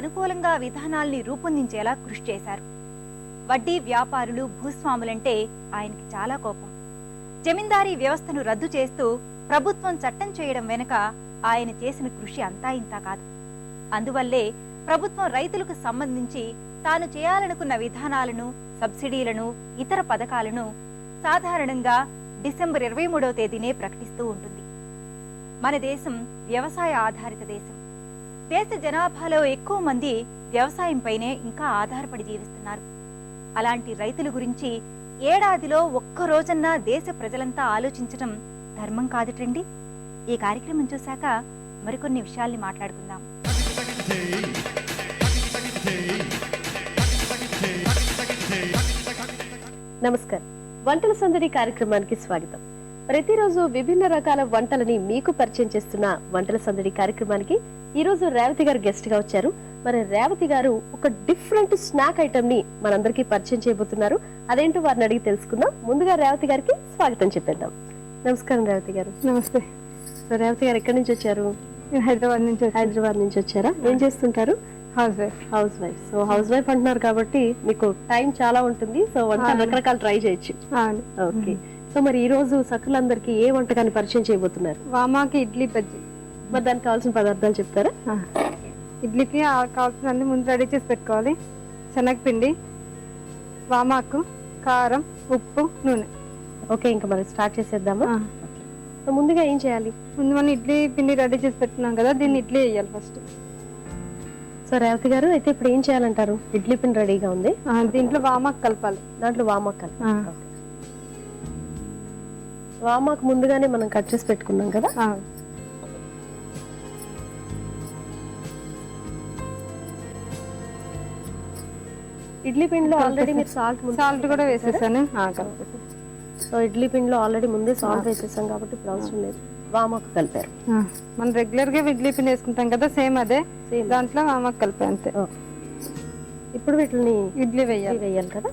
అనుకూలంగా విధానాల్ని రూపొందించేలా కృషి చేశారు. వడ్డీ వ్యాపారులు భూస్వాములంటే ఆయనకి చాలా కోపం. జమీందారీ వ్యవస్థను రద్దు చేస్తూ ప్రభుత్వం చట్టం చేయడం వెనుక ఆయన చేసిన కృషి అంతా ఇంతా కాదు. అందువల్లే ప్రభుత్వం రైతులకు సంబంధించి తాను చేయాలనుకున్న విధానాలను సబ్సిడీలను ఇతర పథకాలను సాధారణంగా డిసెంబర్ ఇరవై మూడవ తేదీనే ప్రకటిస్తూ ఉంటుంది. మన దేశం వ్యవసాయ ఆధారిత దేశం. దేశ జనాభాలో ఎక్కువ మంది వ్యవసాయంపైనే ఇంకా ఆధారపడి జీవిస్తున్నారు. అలాంటి రైతుల గురించి ఏడాదిలో ఒక్క రోజన్నా దేశ ప్రజలంతా ఆలోచించడం ధర్మం కాదుటండి? ఈ కార్యక్రమం చూశాక మరికొన్ని విషయాల్ని మాట్లాడుకుందాం. నమస్కారం. వంటల సందడి కార్యక్రమానికి స్వాగతం. ప్రతిరోజు విభిన్న రకాల వంటలని మీకు పరిచయం చేస్తున్న వంటల సందడి కార్యక్రమానికి ఈ రోజు రేవతి గారు గెస్ట్గా వచ్చారు. మరి రేవతి గారు ఒక డిఫరెంట్ స్నాక్ ఐటమ్ని మనందరికీ పరిచయం చేయబోతున్నారు. అదేంటో వారిని అడిగి తెలుసుకుందాం. ముందుగా రేవతి గారికి స్వాగతం చెప్పేద్దాం. నమస్కారం రేవతి గారు. నమస్తే. సో రేవతి గారు ఎక్కడి నుంచి వచ్చారు? హైదరాబాద్ నుంచి హైదరాబాద్ నుంచి వచ్చారా? ఏం చేస్తుంటారు? House wife house wife so house wife అంటున్నారు కాబట్టి మీకు టైం చాలా ఉంటుంది. సో వంట. రకరకాలు ట్రై చేయొచ్చు. ఓకే సో మరి ఈ రోజు సకులందరికి ఏ వంటకాన్ని పరిచయం చేయబోతున్నారు? వామాకి ఇడ్లీ బజ్జీ. మరి దానికి కావాల్సిన పదార్థాలు చెప్తారా. ఇడ్లీకి ఆ కావాల్సిన అన్ని ముందు రెడీ చేసి పెట్టుకోవాలి. శనగపిండి వామాకు కారం ఉప్పు నూనె. ఓకే ఇంకా మరి స్టార్ట్ చేసేద్దామా. సో ముందుగా ఏం చేయాలి? ముందు మనం ఇడ్లీ పిండి రెడీ చేసి పెట్టుకున్నాం కదా దీన్ని ఇడ్లీ వేయాలి ఫస్ట్. సో రేవతి గారు అయితే ఇప్పుడు ఏం చేయాలంటారు? ఇడ్లీ పిండి రెడీగా ఉంది? దీంట్లో వామాకు కలపాలి. దాంట్లో వామాక్కలు ఆ. వామాకు ముందుగానే మనం కట్ చేసి పెట్టుకున్నాం కదా. ఇడ్లీ పిండిలో ఆల్రెడీ మీరు సాల్ట్ సాల్ట్ కూడా వేసేసాను. సో ఇడ్లీ పిండిలో ఆల్రెడీ ముందే సాల్ట్ వేసేసాం కాబట్టి ఇప్పుడు అవసరం లేదు. వామాకు కలిపారు. మనం రెగ్యులర్గా ఇడ్లీ పిండి వేసుకుంటాం కదా సేమ్ అదే. దాంట్లో వామాకు కలిపే అంతే. ఇప్పుడు వీటిని ఇడ్లీ వేయాలి. వేయాలి కదా?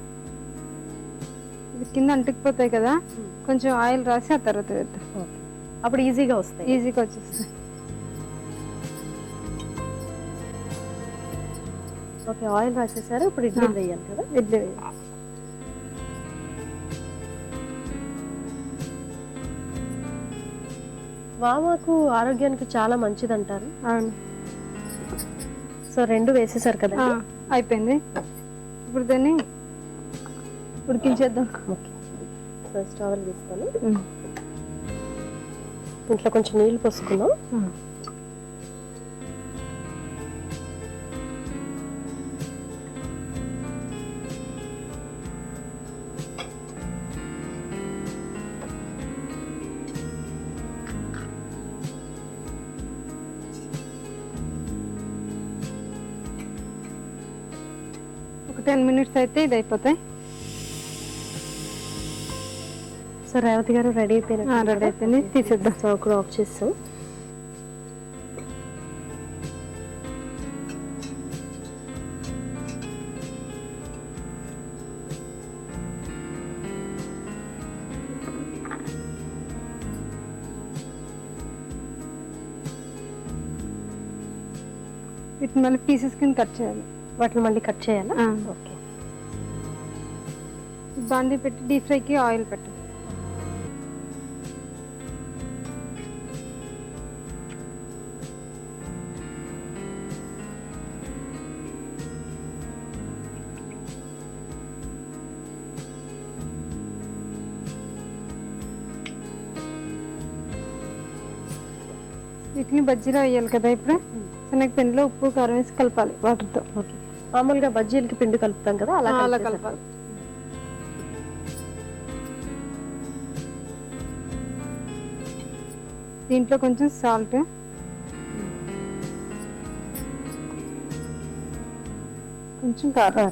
కింద అంటుకుపోతాయి కదా కొంచెం ఆయిల్ రాసి ఆ తర్వాత వేద్దాం. అప్పుడు ఈజీగా వస్తాయి. ఈజీగా వచ్చేస్తాయి. ఓకే ఆయిల్ రాసేసారు ఇప్పుడు ఇడ్లీ వేయాలి కదా? ఇడ్లీ వేయాలి. వామాకు ఆరోగ్యానికి చాలా మంచిది అంటారు అవును. సో రెండు వేసేసారు కదా అయిపోయింది. ఇప్పుడు దాన్ని ఉడికించేద్దాం ఓకే సో స్టవ్ తీసుకొని. ఇంట్లో కొంచెం నీళ్ళు పోసుకుందాం. ఒక టెన్ మినిట్స్ అయితే ఇది అయిపోతాయి సో రేవతి గారు రెడీ అయిపోయిన రెడీ అయిపోయింది. తీసేద్దాం. స్టవ్ కూడా ఆఫ్ చేస్తాం. వీటిని మళ్ళీ పీసెస్ కింద కట్ చేయాలి. వాటిని మళ్ళీ కట్ చేయాలా. ఓకే బాండీ పెట్టి డీప్ ఫ్రైకి ఆయిల్ పెట్టు వీటిని బజ్జీలో వేయాలి కదా ఇప్పుడు? శనగపిండిలో ఉప్పు కారం వేసి కలపాలి వాటర్తో. ఓకే. మామూలుగా బజ్జీలకి పిండి కలుపుతాం కదా అలా అలా. కలపాలి. దీంట్లో కొంచెం సాల్ట్. కొంచెం కారం.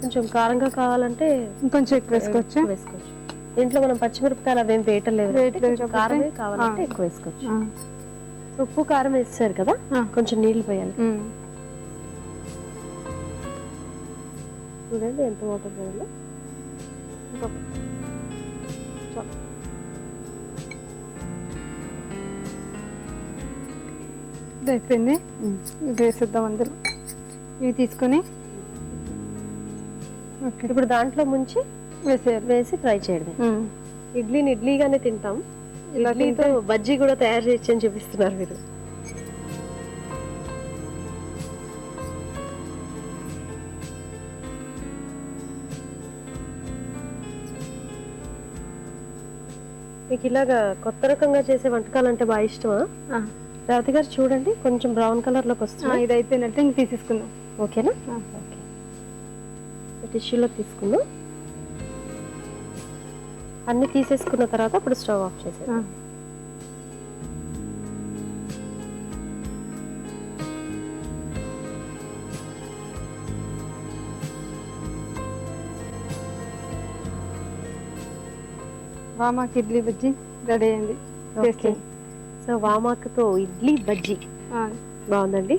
కొంచెం కారంగా కావాలంటే ఇంకొంచెం ఎక్కువ వేసుకోవచ్చు? వేసుకోవచ్చు. దీంట్లో మనం పచ్చిమిరపకాయలు అవేం వేయటం లేదు. కాబట్టి వేయట్లేదు కారమే కావాలంటే. ఎక్కువ వేసుకోవచ్చు. ఉప్పు కారం వేసేసారు కదా. కొంచెం నీళ్ళు పోయాలి. చూడండి ఎంత వాటర్ పోయాలో అయిపోయింది. ఇది వేసేద్దాం అందులో. ఇవి తీసుకొని. ఇప్పుడు దాంట్లో ముంచి వేసి ఫ్రై చేయడం. ఇడ్లీని ఇడ్లీగానే తింటాం. ఇలా ఇడ్లీతో బజ్జీ కూడా తయారు చేయొచ్చు అని చూపిస్తున్నారు మీరు. మీకు ఇలాగా కొత్త రకంగా చేసే వంటకాలు అంటే బాగా ఇష్టమా? ఆ. రావతి గారు చూడండి కొంచెం బ్రౌన్ కలర్లోకి వస్తుంది ఇది అయిపోయినట్టే ఇంక తీసేసుకుందాం. ఓకేనా. ఓకే. టిష్యూలో తీసుకుందాం. అన్ని తీసేసుకున్న తర్వాత ఇప్పుడు స్టవ్ ఆఫ్ చేసేది. వామాకి ఇడ్లీ బజ్జీ రెడీ అయింది. ఓకే. సో వామాకుతో ఇడ్లీ బజ్జీ. బాగుందండి.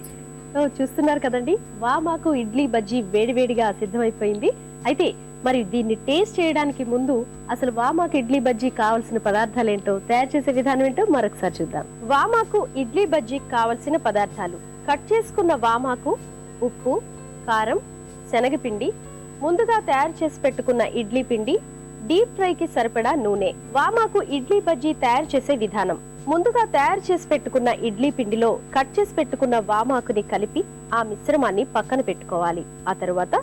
సో చూస్తున్నారు కదండి వామాకు ఇడ్లీ బజ్జీ వేడివేడిగా సిద్ధమైపోయింది. అయితే మరి దీన్ని టేస్ట్ చేయడానికి ముందు అసలు వామాకు ఇడ్లీ బజ్జీ కావాల్సిన పదార్థాలు ఏంటో తయారు చేసే విధానం ఏంటో మరొకసారి చూద్దాం. వామాకు ఇడ్లీ బజ్జీ కావలసిన పదార్థాలు. కట్ చేసుకున్న వామాకు ఉప్పు కారం శనగపిండి ముందుగా తయారు చేసి పెట్టుకున్న ఇడ్లీ పిండి డీప్ ఫ్రై కి సరిపడా నూనె. వామాకు ఇడ్లీ బజ్జీ తయారు చేసే విధానం. ముందుగా తయారు చేసి పెట్టుకున్న ఇడ్లీ పిండిలో కట్ చేసి పెట్టుకున్న వామాకుని కలిపి ఆ మిశ్రమాన్ని పక్కన పెట్టుకోవాలి. ఆ తరువాత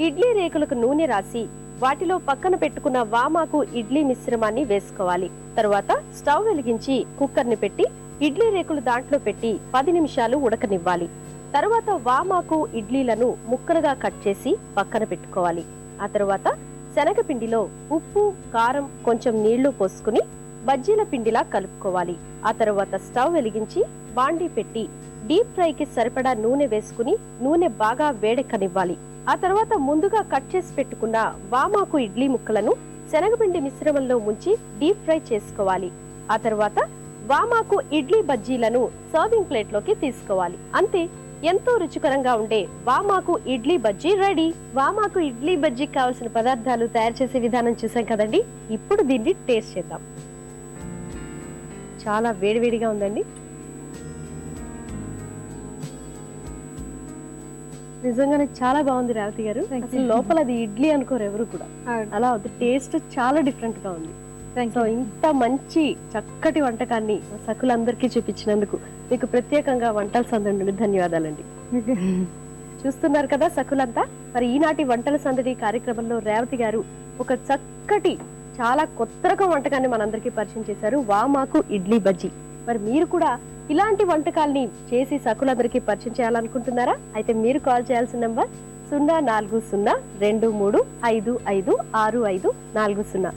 ఇడ్లీ రేకులకు నూనె రాసి వాటిలో పక్కన పెట్టుకున్న వామాకు ఇడ్లీ మిశ్రమాన్ని వేసుకోవాలి. తరువాత స్టవ్ వెలిగించి కుక్కర్ని పెట్టి ఇడ్లీ రేకులు దాంట్లో పెట్టి పది నిమిషాలు ఉడకనివ్వాలి. తరువాత వామాకు ఇడ్లీలను ముక్కలుగా కట్ చేసి పక్కన పెట్టుకోవాలి. ఆ తరువాత శనగపిండిలో ఉప్పు కారం కొంచెం నీళ్ళు పోసుకుని బజ్జీల పిండిలా కలుపుకోవాలి. ఆ తర్వాత స్టవ్ వెలిగించి బాండీ పెట్టి డీప్ ఫ్రైకి సరిపడా నూనె వేసుకుని నూనె బాగా వేడెక్కనివ్వాలి. ఆ తర్వాత ముందుగా కట్ చేసి పెట్టుకున్న వామాకు ఇడ్లీ ముక్కలను శనగపిండి మిశ్రమంలో ముంచి డీప్ ఫ్రై చేసుకోవాలి. ఆ తర్వాత వామాకు ఇడ్లీ బజ్జీలను సర్వింగ్ ప్లేట్లోకి తీసుకోవాలి. అంతే ఎంతో రుచికరంగా ఉండే వామాకు ఇడ్లీ బజ్జీ రెడీ. వామాకు ఇడ్లీ బజ్జీకి కావాల్సిన పదార్థాలు తయారు చేసే విధానం చూసాం కదండి? ఇప్పుడు దీన్ని టేస్ట్ చేద్దాం. చాలా వేడివేడిగా ఉందండి. నిజంగానే చాలా బాగుంది రేవతి గారు. అసలు లోపల అది ఇడ్లీ అనుకోరు ఎవరు కూడా. అలా టేస్ట్ చాలా డిఫరెంట్గా ఉంది. సో. ఇంత మంచి చక్కటి వంటకాన్ని సకులందరికీ చూపించినందుకు మీకు ప్రత్యేకంగా వంటల సందడి నుండి ధన్యవాదాలండి. చూస్తున్నారు కదా సకులంతా? మరి ఈనాటి వంటల సందడి కార్యక్రమంలో రేవతి గారు ఒక చక్కటి చాలా కొత్త రకం వంటకాన్ని మనందరికీ పరిచయం చేశారు. వామాకు ఇడ్లీ బజ్జీ. మరి మీరు కూడా ఇలాంటి వంటకాల్ని చేసి సకులందరికీ పరిచయం చేయాలనుకుంటున్నారా? అయితే మీరు కాల్ చేయాల్సిన నంబర్ సున్నా నాలుగు సున్నా రెండు మూడు ఐదు ఐదు ఆరు ఐదు నాలుగు సున్నా.